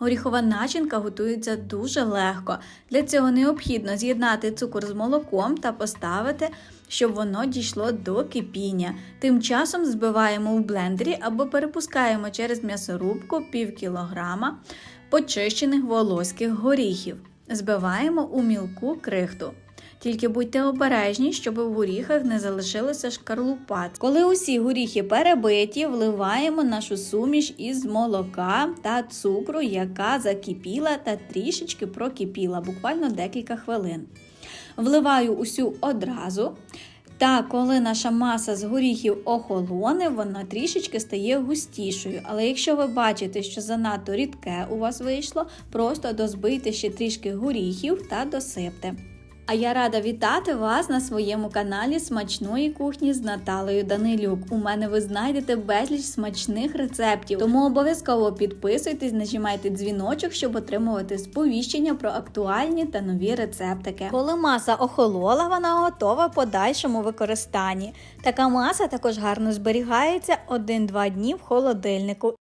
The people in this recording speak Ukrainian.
Горіхова начинка готується дуже легко. Для цього необхідно з'єднати цукор з молоком та поставити, щоб воно дійшло до кипіння. Тим часом збиваємо в блендері або перепускаємо через м'ясорубку пів кілограма почищених волоських горіхів. Збиваємо у мілку крихту. Тільки будьте обережні, щоб в горіхах не залишилося шкарлупат. Коли усі горіхи перебиті, вливаємо нашу суміш із молока та цукру, яка закипіла та трішечки прокипіла, буквально декілька хвилин. Вливаю усю одразу. Та коли наша маса з горіхів охолоне, вона трішечки стає густішою. Але якщо ви бачите, що занадто рідке у вас вийшло, просто дозбийте ще трішки горіхів та досипте. А я рада вітати вас на своєму каналі Смачної кухні з Наталею Данилюк. У мене ви знайдете безліч смачних рецептів, тому обов'язково підписуйтесь, нажимайте дзвіночок, щоб отримувати сповіщення про актуальні та нові рецептики. Коли маса охолола, вона готова подальшому використанні. Така маса також гарно зберігається 1-2 дні в холодильнику.